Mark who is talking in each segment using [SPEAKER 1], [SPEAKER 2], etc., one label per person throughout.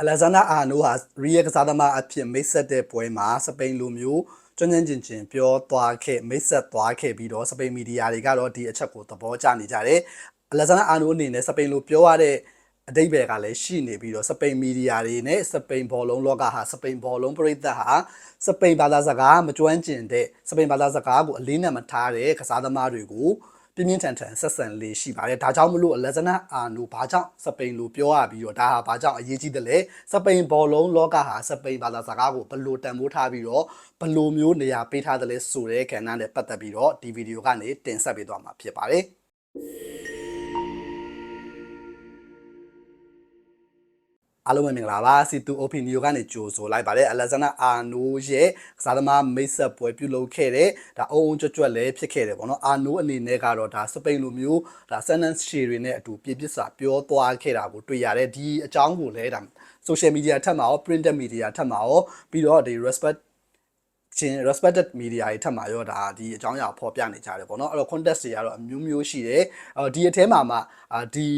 [SPEAKER 1] အလက်ဇန်ဒါအာနိုဟာရီယယ်ကစားသမားအဖြစ်မိတ်ဆက်တဲ့ပွဲမှာစပိန်လူမျိုးကျွမ်းကျင်ကျင်ကျင်ပြောသွားခဲ့မိတ်ဆက်သွားခဲ့ပြီးတော့စပိန်မီဒီယာတွေကတော့ဒီအချက်ကိုသဘောကျနေကြတယ်အလက်ဇန်ဒါအာနိုအနေနဲ့စပိန်လူပြောရတဲ့အတိတ်ဘယ်ကလည်းရှိနေပြီးတော့စပိန်မီဒီယာတွေနဲ့စပိန်ဘောလုံးလောကဟာစပိန်ဘောလုံးပရိသတ်ဟာစပိန်ဘာသာစကားမကျွမ်းကျင်တဲ့စပိန်ဘာသာစကားကိုအလေးနက်မထားတဲ့ကစားသမားတွေကို ပြင်းပြင်းထန်ထန်ဆက်ဆံလေးရှိပါတယ်ဒါကြောင့်မလို့လက်ဇနအာနိုဘာကြောင့်စပိန်လိုပြောရပြီးတော့ဒါဟာဘာကြောင့်အရေးကြီးတယ်လဲစပိန်ဘောလုံးလောကဟာစပိန်ဘာသာစကားကိုဘယ်လိုတန်ဖိုးထားပြီးတော့ဘယ်လိုမျိုးနေရာပေးထားတယ်လဲဆိုတဲ့ကဏ္ဍနဲ့ပတ်သက်ပြီးတော့ဒီဗီဒီယိုကနေတင်ဆက်ပေးသွားမှာဖြစ်ပါတယ် အားလုံးပဲမင်္ဂလာပါစီတူ opinion ကနေကြိုဆိုလိုက်ပါတယ်အလက်ဇန်နာအာနိုရဲ့ကစားသမားမိတ်ဆက်ပွဲပြုလုပ်ခဲ့တဲ့ဒါအုံအုံကြွကြွလည်းဖြစ်ခဲ့တယ်ပေါ့နော်အာနိုအနေနဲ့ကတော့ဒါစပိန်လိုမျိုးဒါ sentence share တွေနဲ့အတူပြည့်ပြည့်စာပြောသွားခဲ့တာကိုတွေ့ရတယ်ဒီအကြောင်းကိုလည်းဒါ social media ထက်မှာရော printed media ထက်မှာရောပြီးတော့ဒီ respect ချင်း respected media တွေထပ်မှာရောဒါဒီအကြောင်းအရာဖော်ပြနေကြတယ်ပေါ့နော်အဲ့တော့ context တွေကတော့အမျိုးမျိုးရှိတယ်အော်ဒီအထဲမှာမှအာဒီ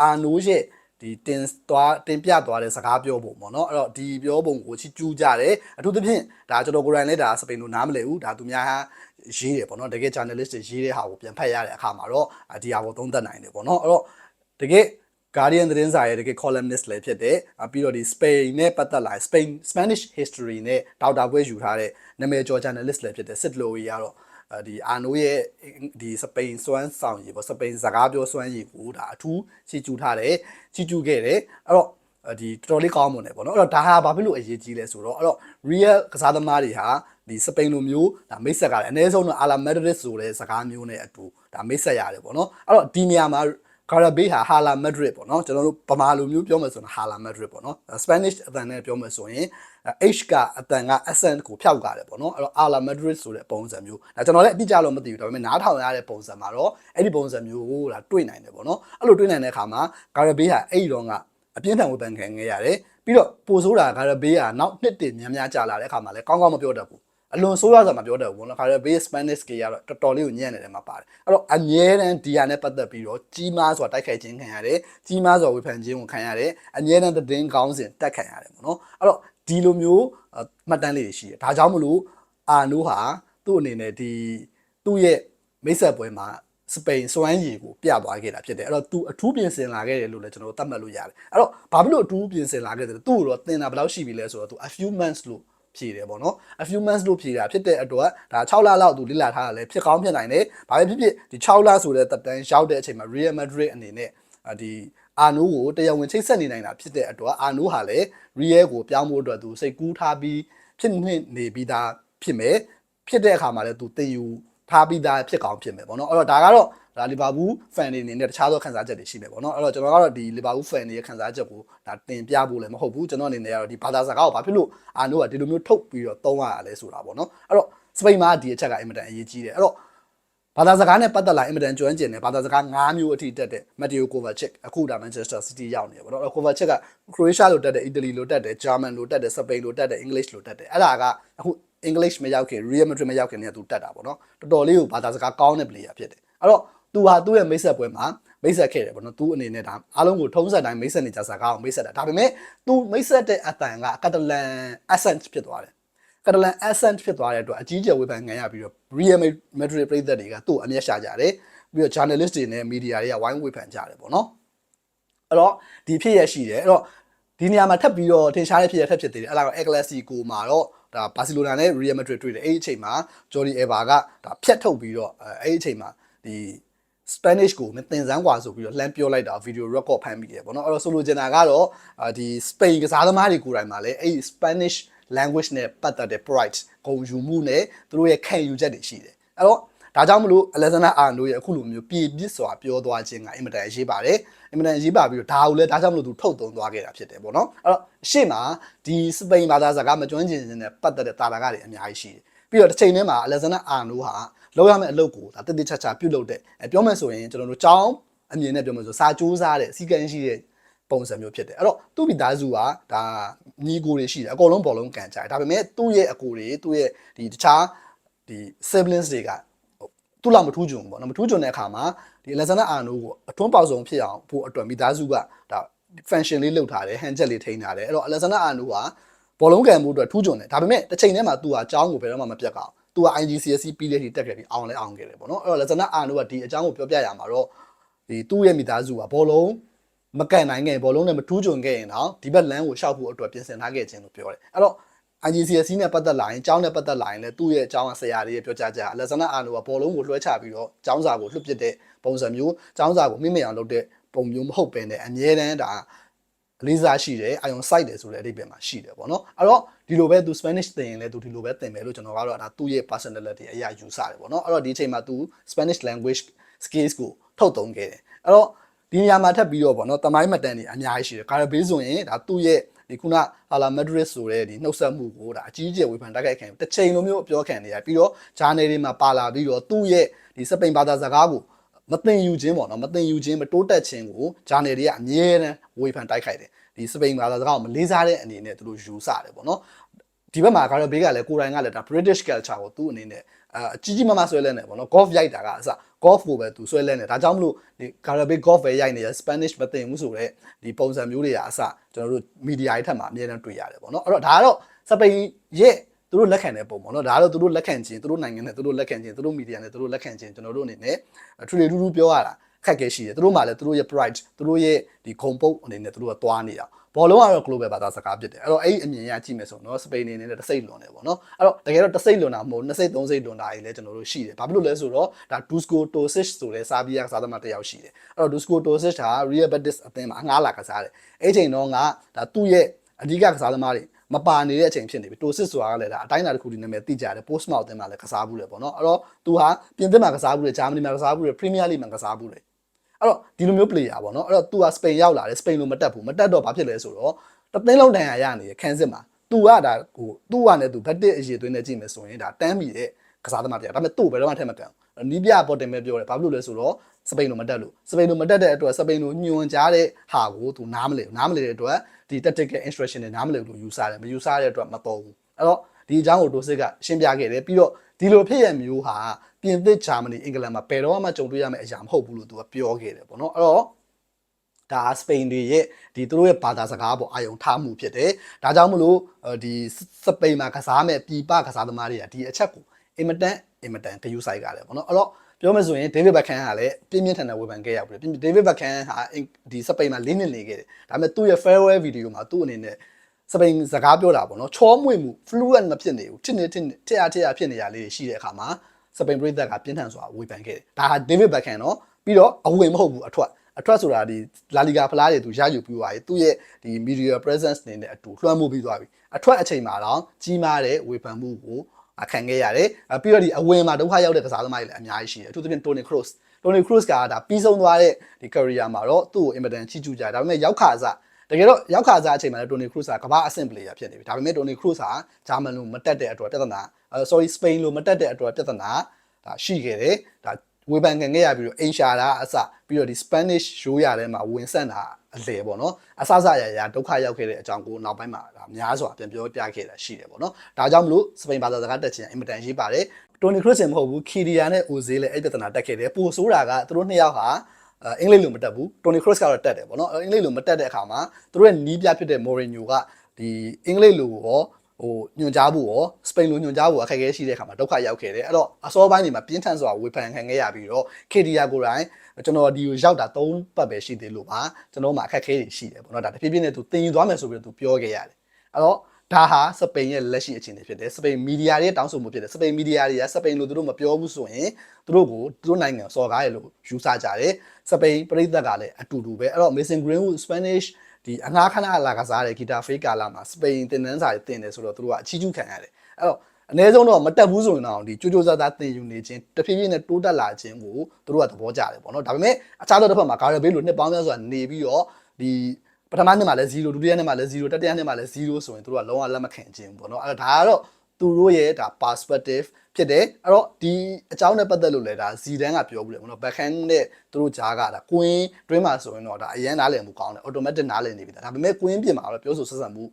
[SPEAKER 1] အာနိုးရဲ့ ဒီတင်သွားတင်ပြသွားတဲ့စကားပြောပုံပေါ့နော်အဲ့တော့ဒီပြောပုံကိုချီကျူးကြတယ်အထူးသဖြင့်ဒါကျွန်တော်ကိုယ်တိုင်လည်းဒါစပိန်လိုနားမလည်ဘူးဒါသူများရေးတယ်ပေါ့နော်တကယ် journalist တွေရေးတဲ့ဟာကိုပြန်ဖတ်ရတဲ့အခါမှာတော့ဒီဟာကိုသုံးသပ်နိုင်တယ်ပေါ့နော်အဲ့တော့တကယ် Guardian သတင်းစာရဲ့တကယ် columnist လည်းဖြစ်တယ်။ပြီးတော့ဒီ Spain နဲ့ပတ်သက်လာ Spain Spanish history နဲ့ဒေါက်တာပွဲယူထားတဲ့နာမည်ကျော် journalist လည်းဖြစ်တယ် Sid Lowe ကတော့ ဒီအာနိုရဲ့ဒီစပိန်စွမ်းဆောင်ရည်ပေါ့စပိန်စကားပြောစွမ်းရည်ကိုဒါအထူးချီကျူးထားတယ်ချီကျူးခဲ့တယ်အဲ့တော့ဒီတော်တော်လေးကောင်းမွန်တယ်ပေါ့နော်အဲ့တော့ဒါဟာဘာဖြစ်လို့အရေးကြီးလဲဆိုတော့အဲ့တော့ real ကစားသမားတွေဟာဒီစပိန်လိုမျိုးဒါမိတ်ဆက်ကလည်းအနည်းဆုံးတော့အာလာမက်ဒရစ်ဆိုတဲ့စကားမျိုးနဲ့အတူဒါမိတ်ဆက်ရတယ်ပေါ့နော်အဲ့တော့ဒီနေရာမှာ ကာရာဘေးဟာဟာလာမက်ဒရစ်ပေါ့နော်ကျွန်တော်တို့ဗမာလိုမျိုးပြောမယ်ဆိုရင်ဟာလာမက်ဒရစ်ပေါ့နော် Spanish အတန်နဲ့ပြောမယ်ဆိုရင် H ကအတန်က accent ကိုဖျောက်ကြတယ်ပေါ့နော်အဲ့တော့ Ala Madrid ဆိုတဲ့ပုံစံမျိုးဒါကျွန်တော်လည်းအတိအကျတော့မသိဘူးဒါပေမဲ့နားထောင်ရတဲ့ပုံစံမှာတော့အဲ့ဒီပုံစံမျိုးကိုဒါတွေ့နိုင်တယ်ပေါ့နော်အဲ့လိုတွေ့နိုင်တဲ့အခါမှာကာရာဘေးဟာအဲ့ဒီတော့ကအပြင်းထန်ဝေဖန်ခံခဲ့ရတယ်ပြီးတော့ပိုဆိုးတာကာရာဘေးဟာနောက်နှစ်တည်များများကြာလာတဲ့အခါမှာလည်းကောင်းကောင်းမပြောတတ်ဘူး အလွန်ဆိုးရစွာမပြောတတ်ဘူးပေါ့နော်ခါရ base Spanish ကကတော့တော်တော်လေးကိုညံ့နေတယ်မှာပါတယ်အဲ့တော့အမြဲတမ်းဒီဟာနဲ့ပတ်သက်ပြီးတော့ကြီးမားစွာတိုက်ခိုက်ခြင်းခံရတယ်ကြီးမားစွာဝေဖန်ခြင်းကိုခံရတယ်အမြဲတမ်းသတင်းကောင်းစဉ်တက်ခံရတယ်ပေါ့နော်အဲ့တော့ဒီလိုမျိုးမှတ်တမ်းလေးတွေရှိတယ်ဒါကြောင့်မလို့အာနိုးဟာသူ့အနေနဲ့ဒီသူ့ရဲ့မိတ်ဆက်ပွဲမှာစပိန်စွမ်းရည်ကိုပြသွားခဲ့တာဖြစ်တယ်အဲ့တော့ तू အထူးပြင်ဆင်လာခဲ့တယ်လို့လည်းကျွန်တော်တို့သတ်မှတ်လို့ရတယ်အဲ့တော့ဘာဖြစ်လို့အထူးပြင်ဆင်လာခဲ့တယ်သူ့ကိုတော့သင်တာဘယ်လောက်ရှိပြီလဲဆိုတော့ तू a few months လို့ ဖြည့်တယ်ပေါ့နော် a few months လို့ဖြည့်တာဖြစ်တဲ့အတွက်ဒါ6လလောက်သူလေ့လာထားတာလည်းဖြစ်ကောင်းဖြစ်နိုင်တယ်ဘာပဲဖြစ်ဖြစ်ဒီ6လဆိုတဲ့တပ်တန်းရောက်တဲ့အချိန်မှာ Real Madrid အနေနဲ့ဒီအာနိုးကိုတရားဝင်ချိတ်ဆက်နေနိုင်တာဖြစ်တဲ့အတွက်အာနိုးဟာလည်း Real ကိုပြောင်းဖို့အတွက်သူစိတ်ကူးထားပြီးဖြစ်နေနေပြီးသားဖြစ်မယ်ဖြစ်တဲ့အခါမှာလည်းသူတင်ယူ ထားပြီးသားဖြစ်ကောင်းဖြစ်မယ်ပေါ့နော်အဲ့တော့ဒါကတော့ဒါလီဗာပူးဖန်တွေအနေနဲ့တခြားသောခံစားချက်တွေရှိမယ်ပေါ့နော်အဲ့တော့ကျွန်တော်ကတော့ဒီလီဗာပူးဖန်တွေရဲ့ခံစားချက်ကိုဒါတင်ပြဖို့လည်းမဟုတ်ဘူးကျွန်တော်အနေနဲ့ကတော့ဒီဘာသာစကားကိုဘာဖြစ်လို့အာနိုးကဒီလိုမျိုးထုတ်ပြီးတော့သုံးရရလဲဆိုတာပေါ့နော်အဲ့တော့စပိန်မှာဒီအချက်ကအင်မတန်အရေးကြီးတယ်အဲ့တော့ဘာသာစကားနဲ့ပတ်သက်လာအင်မတန်ကျွမ်းကျင်တယ်ဘာသာစကား၅မျိုးအထိတက်တဲ့မက်တီယိုကိုဗာချစ်အခုဒါမန်ချက်စတာစီးတီးရောက်နေပေါ့နော်ကိုဗာချစ်ကခရိုအေးရှားလိုတက်တယ်အီတလီလိုတက်တယ်ဂျာမန်လိုတက်တယ်စပိန်လိုတက်တယ်အင်္ဂလိပ်လိုတက်တယ်အဲ့ဒါကအခု English မရောက်ခင် Real Madrid မရောက်ခင်တည်းကသူတက်တာပေါ့နော်တော်တော်လေးကိုဘာသာစကားကောင်းတဲ့ player ဖြစ်တယ်အဲ့တော့သူဟာသူ့ရဲ့မိတ်ဆက်ပွဲမှာမိတ်ဆက်ခဲ့တယ်ပေါ့နော်သူအနေနဲ့ဒါအားလုံးကိုထုံးစက်တိုင်းမိတ်ဆက်နေကြစကားအောင်မိတ်ဆက်တာဒါပေမဲ့သူမိတ်ဆက်တဲ့အတန်ကကတလန် accent ဖြစ်သွားတယ်ကတလန် accent ဖြစ်သွားတဲ့အတွက်အကြီးကျယ်ဝေဖန်ခံရပြီးတော့ Real Madrid ပြည်သက်တွေကသူ့အမျက်ရှာကြတယ်ပြီးတော့ journalist တွေနဲ့ media တွေကဝိုင်းဝေဖန်ကြတယ်ပေါ့နော်အဲ့တော့ဒီဖြစ်ရရှိတယ်အဲ့တော့ဒီနေရာမှာထပ်ပြီးတော့ထင်ရှားတဲ့ဖြစ်ရထပ်ဖြစ်သေးတယ်အဲ့ဒါက El Clasico မှာတော့ ဒါဘာစီလိုနာနဲ့ Real Madrid တွေ့တယ်အဲ့ဒီအချိန်မှာ Jordi Alba ကဒါဖြတ်ထုတ်ပြီးတော့အဲ့ဒီအချိန်မှာဒီ Spanish ကိုမတင်စမ်းกว่าဆိုပြီးတော့လှမ်းပြောလိုက်တာဗီဒီယို record ဖမ်းမိတယ်ပေါ့နော်အဲ့တော့ဆိုလိုချင်တာကတော့ဒီ Spain ကစားသမားတွေကိုယ်တိုင်မှာလည်းအဲ့ဒီ Spanish language နဲ့ပတ်သက်တဲ့ pride ဂုဏ်ယူမှုနဲ့သူတို့ရဲ့ခံယူချက်တွေရှိတယ်အဲ့တော့ ဒါကြောင့်မလို့ Alexander Arnold ရဲ့အခုလိုမျိုးပြည်ပြစ်စွာပြောသွားခြင်းကအင်မတန်အရေးပါတယ်အင်မတန်အရေးပါပြီးတော့ဒါကိုလည်းဒါကြောင့်မလို့သူထုတ်သုံးသွားခဲ့တာဖြစ်တယ်ပေါ့နော်အဲ့တော့အရှိမဒီစပိန်ဘာသာစကားမကျွမ်းကျင်ခြင်းနဲ့ပတ်သက်တဲ့တာလာကတွေအများကြီးရှိတယ်ပြီးတော့တစ်ချိန်တည်းမှာ Alexander Arnold ဟာလောက်ရမယ့်အလုပ်ကိုဒါတတိချာချာပြုတ်လုပ်တဲ့အဲပြောမယ်ဆိုရင်ကျွန်တော်တို့ចောင်းအမြင်နဲ့ပြောမယ်ဆိုစာကြိုးစားတဲ့စီကံရှိတဲ့ပုံစံမျိုးဖြစ်တယ်အဲ့တော့သူ့မိသားစုကဒါညီကိုတွေရှိတယ်အကုန်လုံးဘောလုံးကန်ကြတယ်ဒါပေမဲ့သူ့ရဲ့အကိုတွေသူ့ရဲ့ဒီတခြားဒီ siblings တွေက သူ့လောက်မထူးချွန်ဘူးပေါ့နော်မထူးချွန်တဲ့အခါမှာဒီ Alexander Arnold ကိုအထွန်းပေါက်ဆုံးဖြစ်အောင်ဖို့အတွက်မိသားစုကဒါ function လေးလုပ်ထားတယ် hand jet လေးထိန်းထားတယ်အဲ့တော့ Alexander Arnold ကဘောလုံးကန်မှုအတွက်ထူးချွန်တယ်ဒါပေမဲ့တစ်ချိန်တည်းမှာ तू ကအကြောင်းကိုဘယ်တော့မှမပြတ်ကောက် तू က IGCSE ပြီးတဲ့ထိတက်ခဲ့ပြီးအောင်လဲအောင်ခဲ့တယ်ပေါ့နော်အဲ့တော့ Alexander Arnold ကဒီအကြောင်းကိုပြောပြရမှာတော့ဒီသူ့ရဲ့မိသားစုကဘောလုံးမကန်နိုင်ခဲ့ဘောလုံးနဲ့မထူးချွန်ခဲ့ရင်တော့ဒီဘက်လမ်းကိုရှောက်ဖို့အတွက်ပြင်ဆင်ထားခဲ့ခြင်းလို့ပြောတယ်အဲ့တော့ IGCSE နဲ့ပတ်သက်လာရင်ကျောင်းနဲ့ပတ်သက်လာရင်လည်းသူ့ရဲ့အကြောင်းအဆရာတွေရဲ့ပြောကြားချက် Alexander Arnold ကဘောလုံးကိုလွှဲချပြီးတော့ကျောင်းစာကိုလွှတ်ပစ်တဲ့ပုံစံမျိုးကျောင်းစာကိုမိမိအောင်လုပ်တဲ့ပုံမျိုးမဟုတ်ဘဲနဲ့အမြဲတမ်းဒါလေးစားရှိတယ်အာယုံစိုက်တယ်ဆိုတဲ့အဓိပ္ပာယ်မှာရှိတယ်ပေါ့နော်အဲ့တော့ဒီလိုပဲသူ Spanish သင်ရင်လည်းသူဒီလိုပဲသင်မယ်လို့ကျွန်တော်ကတော့ဒါသူ့ရဲ့ personality အရာယူဆတယ်ပေါ့နော်အဲ့တော့ဒီအချိန်မှာသူ Spanish language skills ကိုထုတ်သုံးခဲ့တယ်အဲ့တော့ဒီနေရာမှာထပ်ပြီးတော့ပေါ့နော်တမိုင်းမတန်တွေအများကြီးရှိတယ်ကာရဘေးဆိုရင်ဒါသူ့ရဲ့ ဒီခုနဟာလာမက်ဒရစ်ဆိုတဲ့ဒီနှုတ်ဆက်မှုကိုဒါအကြီးအကျယ်ဝေဖန်တိုက်ခိုက်ခံတစ်ချိန်လိုမျိုးပြောခံနေရပြီးတော့ဂျာနယ်တွေမှာပါလာပြီးတော့သူ့ရဲ့ဒီစပိန်ဘာသာစကားကိုမသိယူခြင်းပေါ့နော်မသိယူခြင်းမတိုးတက်ခြင်းကိုဂျာနယ်တွေကအမြဲတမ်းဝေဖန်တိုက်ခိုက်တယ်ဒီစပိန်ဘာသာစကားကိုမလေးစားတဲ့အနေနဲ့သူတို့ယူဆတယ်ပေါ့နော်ဒီဘက်မှာကာရဘေးကလည်းကိုယ်တိုင်ကလည်းဒါ British culture ကိုသူ့အနေနဲ့ အကြီးကြီးမားမားဆွဲလဲနေပေါ့နော် golf ရိုက်တာကအစ golf ကိုပဲသူဆွဲလဲနေဒါကြောင့်မလို့ဒီ Caribbean golf ပဲရိုက်နေရ Spanish မသိဘူးဆိုတော့ဒီပုံစံမျိုးတွေကအစကျွန်တော်တို့ media တွေထက်မှာအများနဲ့တွေ့ရတယ်ပေါ့နော်အဲ့တော့ဒါကတော့စပိန်ရဲ့သူတို့လက်ခံတဲ့ပုံပေါ့နော်ဒါကတော့သူတို့လက်ခံခြင်းသူတို့နိုင်ငံနဲ့သူတို့လက်ခံခြင်းသူတို့ media နဲ့သူတို့လက်ခံခြင်းကျွန်တော်တို့အနေနဲ့ထူထူထူးထူးပြောရတာခက်ခဲရှိတယ်သူတို့မှလည်းသူတို့ရဲ့ pride သူတို့ရဲ့ဒီခုံပုတ်အနေနဲ့သူတို့ကသွားနေတာ ဘောလုံးကတော့ global ဘာသာစကားဖြစ်တယ်အဲ့တော့အဲ့ဒီအမြင်ရကြည့်မယ်ဆိုတော့စပိန်အနေနဲ့တစ်စိတ်လွန်တယ်ပေါ့နော်အဲ့တော့တကယ်တော့တစ်စိတ်လွန်တာမဟုတ်နှစ်စိတ်သုံးစိတ်လွန်တာကြီးလည်းကျွန်တော်တို့ရှိတယ်ဘာဖြစ်လို့လဲဆိုတော့ဒါ Dusko Tosic ဆိုတဲ့စာဘီယာကစားသမားတစ်ယောက်ရှိတယ်အဲ့တော့ Dusko Tosic ဟာ Real Betis အသင်းမှာငားလာကစားတယ်အဲ့ချိန်တော့ကဒါသူ့ရဲ့အဓိကကစားသမားတွေမပါနေတဲ့အချိန်ဖြစ်နေပြီတိုစစ်ဆိုတာကလည်းဒါအတိုင်းအတာတစ်ခုဒီနာမည်သိကြတယ် post mouth တင်မှာလည်းကစားဘူးလေပေါ့နော်အဲ့တော့သူဟာပြင်သစ်မှာကစားဘူးလေဂျာမနီမှာကစားဘူးလေ Premier League မှာကစားဘူးလေ အဲ့တော့ဒီလိုမျိုး player ပေါ့နော်အဲ့တော့ तू ကစပိန်ရောက်လာတယ်စပိန်လိုမတက်ဘူးမတက်တော့ဘာဖြစ်လဲဆိုတော့တသိန်းလုံးတန်ရာရနေရခန်းစစ်မှာ तू ကဒါဟို तू ကလည်း तू ဘတ်တစ်အရေးသွင်းနေကြည့်မယ်ဆိုရင်ဒါတန်းပြီတဲ့ကစားသမားတရားဒါပေမဲ့ तू ဘယ်တော့မှထက်မကန်ဘူးနီးပြပေါ်တင်ပဲပြောတယ်ဘာဖြစ်လို့လဲဆိုတော့စပိန်လိုမတက်လို့စပိန်လိုမတက်တဲ့အတွက်စပိန်လိုညွန်ကြားတဲ့ဟာကို तू နားမလဲဘူးနားမလဲတဲ့အတွက်ဒီ tactical instruction တွေနားမလဲဘူးလို့ယူဆတယ်မယူဆတဲ့အတွက်မတော်ဘူးအဲ့တော့ဒီအကြောင်းကိုတိုစစ်ကရှင်းပြခဲ့တယ်ပြီးတော့ဒီလိုဖြစ်ရမျိုးဟာ ပြင်သစ်ဂျာမနီအင်္ဂလန်မှာဘယ်တော့မှကြုံတွေ့ရမယ့်အရာမဟုတ်ဘူးလို့ तू ကပြောခဲ့တယ်ပေါ့နော်အဲ့တော့ဒါစပိန်တွေရဲ့ဒီသူတို့ရဲ့ဘာသာစကားပေါ်အာယုံထားမှုဖြစ်တယ်။ဒါကြောင့်မလို့ဒီစပိန်မှာကစားမဲ့ပြည်ပကစားသမားတွေကဒီအချက်ကိုအင်မတန်အင်မတန်ဂရုစိုက်ကြတယ်ပေါ့နော်။အဲ့တော့ပြောမယ်ဆိုရင်ဒေးဗစ်ဘက်ခန်ကလည်းပြင်းပြင်းထန်ထန်ဝေဖန်ခဲ့ရပြီ။ဒေးဗစ်ဘက်ခန်ဟာဒီစပိန်မှာ၄နှစ်နေခဲ့တယ်။ဒါပေမဲ့သူ့ရဲ့ farewell video မှာသူ့အနေနဲ့စပိန်စကားပြောတာပေါ့နော်ချောမွေ့မှု fluent မဖြစ်နေဘူးတစ်နှစ်တစ်နှစ်တစ်အားတစ်အားဖြစ်နေရလေးတွေရှိတဲ့အခါမှာ စပိန်ပြည်သက်ကပြင်းထန်စွာဝေဖန်ခဲ့တယ်ဒါဟာဒေးဗစ်ဘက်ခန်နော်ပြီးတော့အဝင်မဟုတ်ဘူးအထွက်အထွက်ဆိုတာဒီလာလီဂါဖလားတွေသူရယူပြီးသွားပြီသူ့ရဲ့ဒီ media presence နေနဲ့အတူလွှမ်းမိုးပြီးသွားပြီအထွက်အချိန်မှာတော့ကြီးမားတဲ့ဝေဖန်မှုကိုခံခဲ့ရတယ်ပြီးတော့ဒီအဝင်မှာဒုက္ခရောက်တဲ့ကစားသမားတွေလည်းအများကြီးရှိတယ်အထူးသဖြင့် Toni Kroos Toni Kroos ကဒါပြီးဆုံးသွားတဲ့ဒီ career မှာတော့သူ့ကိုအင်မတန်ချီးကျူးကြတယ်ဒါပေမဲ့ရောက်ခါစား တကယ်တော့ရောက်ခါစားအချိန်မှာလည်း Toni Kroos ကကမ္ဘာအဆင့် player ဖြစ်နေပြီဒါပေမဲ့ Toni Kroos ဟာဂျာမန်လိုမတက်တဲ့အတွက်ပြဿနာ sorry Spain လိုမတက်တဲ့အတွက်ပြဿနာဒါရှိခဲ့တယ်ဒါဝေဖန်ခံခဲ့ရပြီးတော့အင်ရှာတာအစပြီးတော့ဒီ Spanish ရိုးရထဲမှာဝင်ဆက်တာအလေပေါ့နော်အဆအဆရရဒုက္ခရောက်ခဲ့တဲ့အကြောင်းကိုနောက်ပိုင်းမှာဒါများစွာပြန်ပြောပြခဲ့တာရှိတယ်ပေါ့နော်ဒါကြောင့်မလို့စပိန်ဘာသာစကားတက်ချင်အင်မတန်ရေးပါတယ်တိုနီခရစ်စင်မဟုတ်ဘူးခီဒီယာနဲ့အိုဇေးလည်းအဲ့ပြဿနာတက်ခဲ့တယ်ပိုဆိုးတာကသူတို့နှစ်ယောက်ဟာ အင်္ဂလိပ်လိုမတက်ဘူးတိုနီခရစ်ကတော့တက်တယ်ပေါ့နော်အင်္ဂလိပ်လိုမတက်တဲ့အခါမှာသူတို့ရဲ့နီးပြဖြစ်တဲ့မော်ရီညိုကဒီအင်္ဂလိပ်လိုရောဟိုညွန်ကြားဖို့ရောစပိန်လိုညွန်ကြားဖို့အခက်အခဲရှိတဲ့အခါမှာဒုက္ခရောက်ခဲ့တယ်အဲ့တော့အစောပိုင်းတွေမှာပြင်းထန်စွာဝေဖန်ခံခဲ့ရပြီးတော့ခေဒီယာကိုယ်တိုင်ကျွန်တော်ဒီကိုရောက်တာ၃ပတ်ပဲရှိသေးလို့ပါကျွန်တော်မှအခက်အခဲတွေရှိတယ်ပေါ့နော်ဒါတဖြည်းဖြည်းနဲ့သူတင်ယူသွားမယ်ဆိုပြီးတော့သူပြောခဲ့ရတယ်အဲ့တော့ ဒါဟာစပိန်ရဲ့လက်ရှိအခြေအနေဖြစ်တယ်စပိန်မီဒီယာတွေတောင်းဆိုမှုဖြစ်တယ်စပိန်မီဒီယာတွေကစပိန်လိုသူတို့မပြောဘူးဆိုရင်သူတို့ကိုသူတို့နိုင်ငံစော်ကားရလို့ယူဆကြတယ်စပိန်ပြည်သက်ကလည်းအတူတူပဲအဲ့တော့ Mason Greenwood Spanish ဒီအငှားခဏလာကစားတဲ့ဂီတာဖေးကာလာမှာစပိန်တင်နန်းစာတွေတင်တယ်ဆိုတော့သူတို့ကအချီးကျူးခံရတယ်အဲ့တော့အနည်းဆုံးတော့မတက်ဘူးဆိုရင်တော့ဒီကြိုးကြိုးစားစားတင်ယူနေခြင်းတဖြည်းဖြည်းနဲ့တိုးတက်လာခြင်းကိုသူတို့ကသဘောကျတယ်ပေါ့နော်ဒါပေမဲ့အခြားသောတစ်ဖက်မှာဂါရဘေးလိုနှစ်ပေါင်းများစွာနေပြီးတော့ဒီ ပထမနှစ်မှာလည်း0ဒုတိယနှစ်မှာလည်း0တတိယနှစ်မှာလည်း0ဆိုရင်တို့ကလုံးဝလက်မခံခြင်းပေါ့နော်အဲ့တော့ဒါကတော့သူတို့ရဲ့ဒါ perspective ဖြစ်တယ်အဲ့တော့ဒီအကြောင်းနဲ့ပတ်သက်လို့လည်းဒါဇီဒန်ကပြောဘူးလေပေါ့နော် backhand နဲ့သူတို့ဂျားကဒါကွင်းတွင်းမှာဆိုရင်တော့ဒါအရန်နားလည်မှုကောင်းတယ် automatic နားလည်နေပြီဒါပေမဲ့ကွင်းပြင်မှာတော့ပြောဆိုဆက်ဆံမှု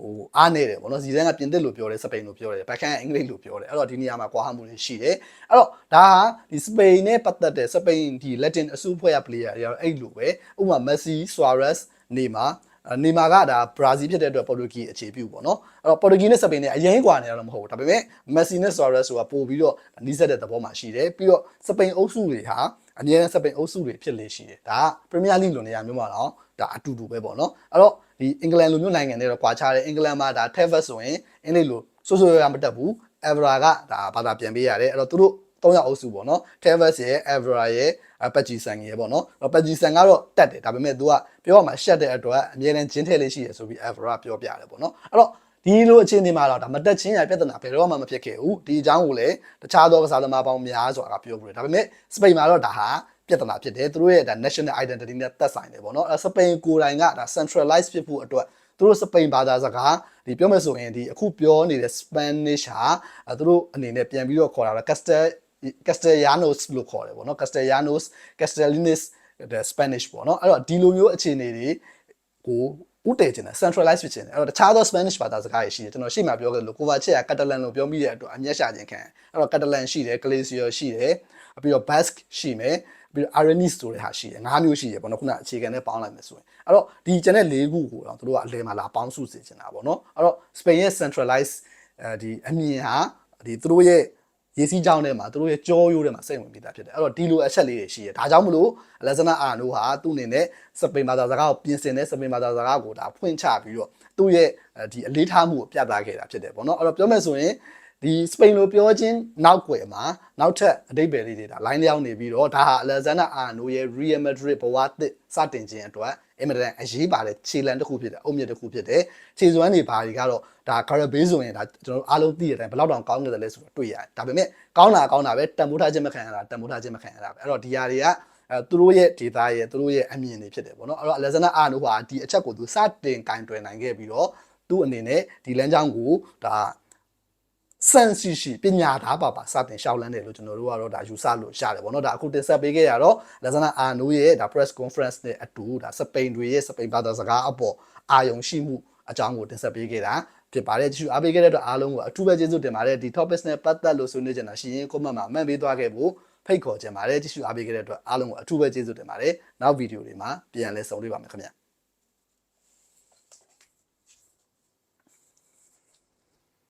[SPEAKER 1] ဟိုအားနေတယ်ပေါ့နော်ဇီဒန်ကပြင်သစ်လို့ပြောတယ်စပိန်လို့ပြောတယ်ဘက်ခန်အင်္ဂလိပ်လို့ပြောတယ်အဲ့တော့ဒီနေရာမှာကွာဟမှုတွေရှိတယ်အဲ့တော့ဒါဟာဒီစပိန်နဲ့ပတ်သက်တဲ့စပိန်ဒီ Latin အစုအဖွဲ့ရ player တွေကတော့အဲ့လိုပဲဥပမာ Messi Suarez နေမှာအဲ့နေမာကဒါဘရာဇီးဖြစ်တဲ့အတွက်ပေါ်တူဂီအခြေပြုပေါ့နော်အဲ့တော့ပေါ်တူဂီနဲ့စပိန်နဲ့အရင်กว่าနေရတော့မဟုတ်ဘူးဒါပေမဲ့မက်ဆီနဲ့ဆိုရက်ဆိုတာပို့ပြီးတော့နီးစပ်တဲ့သဘောမှာရှိတယ်ပြီးတော့စပိန်အုပ်စုတွေဟာအမြဲတမ်းစပိန်အုပ်စုတွေဖြစ်လေရှိတယ်ဒါကပရီးမီးယားလိလိုနေရာမျိုးမှာတော့ဒါအတူတူပဲပေါ့နော်အဲ့တော့ဒီအင်္ဂလန်လိုမျိုးနိုင်ငံတွေတော့ကွာခြားတယ်အင်္ဂလန်မှာဒါ Tevez ဆိုရင်အင်္ဂလိပ်လိုဆိုးဆိုးရွားရွားမတက်ဘူး Evra ကဒါဘာသာပြန်ပေးရတယ်အဲ့တော့သူတို့ သုံးယောက်အုပ်စုပေါ့နော် Tevez ရဲ့ Evra ရဲ့ပတ်ဂျီဆန်ရဲ့ပေါ့နော်ပတ်ဂျီဆန်ကတော့တက်တယ်ဒါပေမဲ့ तू ကပြောရမှာရှက်တဲ့အတွက်အမြဲတမ်းဂျင်းထဲလေးရှိရဆိုပြီး Evra ပြောပြတယ်ပေါ့နော်အဲ့တော့ဒီလိုအခြေအနေမှာတော့ဒါမတက်ချင်းရပြဿနာဘယ်တော့မှမဖြစ်ခဲ့ဘူးဒီအကြောင်းကိုလည်းတခြားသောကစားသမားပေါင်းများစွာကပြောပြတယ်ဒါပေမဲ့စပိန်မှာတော့ဒါဟာပြဿနာဖြစ်တယ်သူတို့ရဲ့ဒါ national identity နဲ့သက်ဆိုင်တယ်ပေါ့နော်အဲစပိန်ကိုယ်တိုင်ကဒါ centralize ဖြစ်ဖို့အတွက်သူတို့စပိန်ဘာသာစကားဒီပြောမယ်ဆိုရင်ဒီအခုပြောနေတဲ့ Spanish ဟာအဲသူတို့အနေနဲ့ပြန်ပြီးတော့ခေါ်တာတော့ Castel Castellanos လို့ခေါ်တယ်ပေါ့နော် Castellanos Castellanos the Spanish ပေါ့နော်အဲ့တော့ဒီလိုမျိုးအခြေအနေတွေကိုဥတည်ခြင်းတယ် centralize ဖြစ်ခြင်းတယ်အဲ့တော့တခြားသော Spanish ဘာသာစကားတွေရှိတယ်ကျွန်တော်ရှေ့မှာပြောခဲ့လို့ကိုဗာချက်ကကတလန်လို့ပြောမိတဲ့အတွက်အမျက်ရှာခြင်းခံအဲ့တော့ကတလန်ရှိတယ် Glacier ရှိတယ်ပြီးတော့ Basque ရှိမယ်ပြီးတော့ Aranese ဆိုတဲ့ဟာရှိတယ်၅မျိုးရှိတယ်ပေါ့နော်ခုနအခြေခံနဲ့ပေါင်းလိုက်မယ်ဆိုရင်အဲ့တော့ဒီကျန်တဲ့၄ခုကိုတော့တို့ကအလဲမှာလာပေါင်းစုစေချင်တာပေါ့နော်အဲ့တော့ Spain ရဲ့ centralize အဲဒီအမြင်ဟာဒီသူတို့ရဲ့ ရေစီးကြောင်းထဲမှာသူတို့ရဲ့ကြောရိုးထဲမှာစိတ်ဝင်ပြီးသားဖြစ်တယ်အဲ့တော့ဒီလိုအချက်လေးတွေရှိတယ်ဒါကြောင့်မလို့အလက်ဇနာအာနိုဟာသူ့အနေနဲ့စပိန်ဘာသာစကားကိုပြင်ဆင်တဲ့စပိန်ဘာသာစကားကိုဒါဖွင့်ချပြီးတော့သူ့ရဲ့ဒီအလေးထားမှုကိုပြသခဲ့တာဖြစ်တယ်ပေါ့နော်အဲ့တော့ပြောမယ်ဆိုရင် ဒီစပိန်လိုပြောချင်းနောက်ွယ်မှာနောက်ထပ်အတိတ်ပဲလေးတွေဒါ line ရောက်နေပြီးတော့ဒါဟာအလက်ဇနာအာနိုရဲ့ Real Madrid ဘဝသစ်စတင်ခြင်းအတွက်အင်မတန်အရေးပါတဲ့ခြေလံတစ်ခုဖြစ်တယ်အုတ်မြစ်တစ်ခုဖြစ်တယ်ခြေစွမ်းတွေဘာတွေကတော့ဒါ Carabao ဆိုရင်ဒါကျွန်တော်တို့အားလုံးသိတဲ့အတိုင်းဘယ်လောက်တောင်ကောင်းနေတယ်လဲဆိုတော့တွေ့ရတယ်ဒါပေမဲ့ကောင်းတာကောင်းတာပဲတန်ဖိုးထားခြင်းမခံရတာတန်ဖိုးထားခြင်းမခံရတာပဲအဲ့တော့ဒီຢာတွေကအဲသူတို့ရဲ့ data ရဲ့သူတို့ရဲ့အမြင်တွေဖြစ်တယ်ပေါ့နော်အဲ့တော့ Alexander Arnold ဟာဒီအချက်ကိုသူစတင်ကင်တွယ်နိုင်ခဲ့ပြီးတော့သူ့အနေနဲ့ဒီလမ်းကြောင်းကိုဒါ စန်စီရှိပညာသားပါပါစတင်ရှောက်လန်းတယ်လို့ကျွန်တော်တို့ကတော့ဒါယူဆလို့ရတယ်ပေါ့နော်ဒါအခုတင်ဆက်ပေးခဲ့ရတော့လက်စနာအာနိုရဲ့ဒါ press conference နဲ့အတူဒါစပိန်တွေရဲ့စပိန်ဘာသာစကားအပေါ်အာယုံရှိမှုအကြောင်းကိုတင်ဆက်ပေးခဲ့တာဖြစ်ပါတယ်ကြည့်အားပေးခဲ့တဲ့အတွက်အားလုံးကိုအထူးပဲကျေးဇူးတင်ပါတယ်ဒီ topics နဲ့ပတ်သက်လို့ဆွေးနွေးကြတာရှိရင် comment မှာအမှန်ပေးသွားခဲ့ဖို့ဖိတ်ခေါ်ချင်ပါတယ်ကြည့်ရှုအားပေးခဲ့တဲ့အတွက်အားလုံးကိုအထူးပဲကျေးဇူးတင်ပါတယ်နောက်ဗီဒီယိုတွေမှာပြန်လည်ဆုံတွေ့ပါမယ်ခင်ဗျာ